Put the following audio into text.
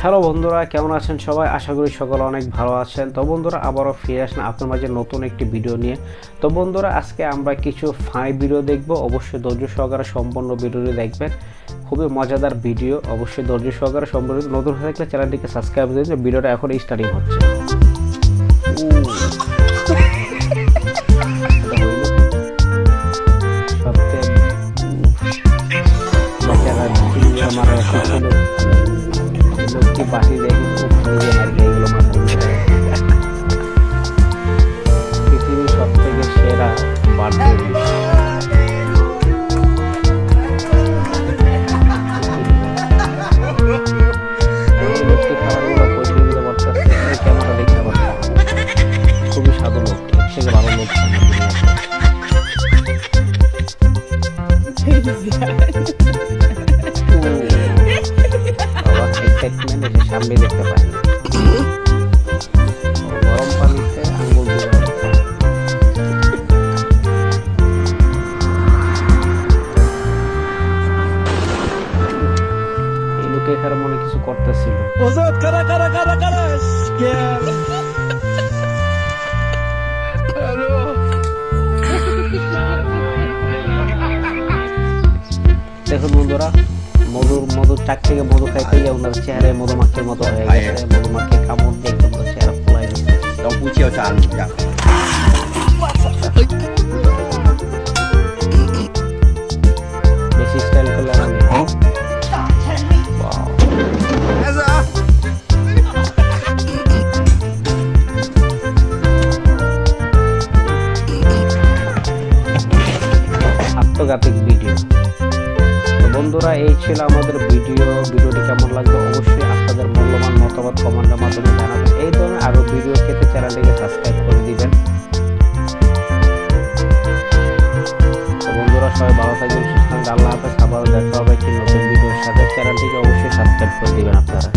Hello. বন্ধুরা, কেমন আছেন সবাই? আশা করি সকলে অনেক ভালো আছেন। তো বন্ধুরা, আবারও ফিরে আসেন আপনার মাঝে নতুন একটি ভিডিও নিয়ে। তো বন্ধুরা, আজকে আমরা কিছু ফানি ভিডিও দেখব। অবশ্যই ধৈর্য সহকারে সম্পূর্ণ ভিডিওটি দেখবেন। খুবই মজাদার ভিডিও। অবশ্যই ধৈর্য সহকারে সম্পূর্ণ নতুন হয়ে থাকলে চ্যানেলটিকে সাবস্ক্রাইব করে ভিডিওটা এখন স্টার্টিং হচ্ছে। খুব হলো লোকটি দেখে খুব নিজে মারি এগুলো পৃথিবীর সব থেকে সেরা বার্থডে এই লোকটি খাবারগুলো পরিচয় দিতে পারতেছে এই ক্যামেরা দেখতে পারতেছে খুবই সাধু লোক এর থেকে ভালো লোক না। দুনিয়াতে। বাবা এক্সাইটমেন্ট এসে সামনে দেখতে পায় গরম পানিতে আঙ্গুল এই লোকে এখানে মনে কিছু করতেছিল। দেখুন বন্ধুরা মধুর মধুর চাক থেকে মধু খাইতে গিয়ে ওনার চেহারে মধুমাখির মতো হয়ে গেছে। মধুমাখির কামড় দিয়ে একদম চেহারা ফুলাই দিচ্ছে। আত্মঘাতিক ভিডিও। বন্ধুরা, এই ছিল আমাদের ভিডিও। ভিডিওটি কেমন লাগবে অবশ্যই আপনাদের মূল্যবান মতামত কমেন্টের মাধ্যমে জানাবেন। এই ধরনের আরও ভিডিও পেতে চ্যানেলটিকে সাবস্ক্রাইব করে দিবেন। বন্ধুরা, সবাই ভালো থাকবেন, সুস্থ আল্লাহ হাফেজ, আবারও দেখা হবে একটি নতুন ভিডিওর সাথে। চ্যানেলটিকে অবশ্যই সাবস্ক্রাইব করে দিবেন আপনারা।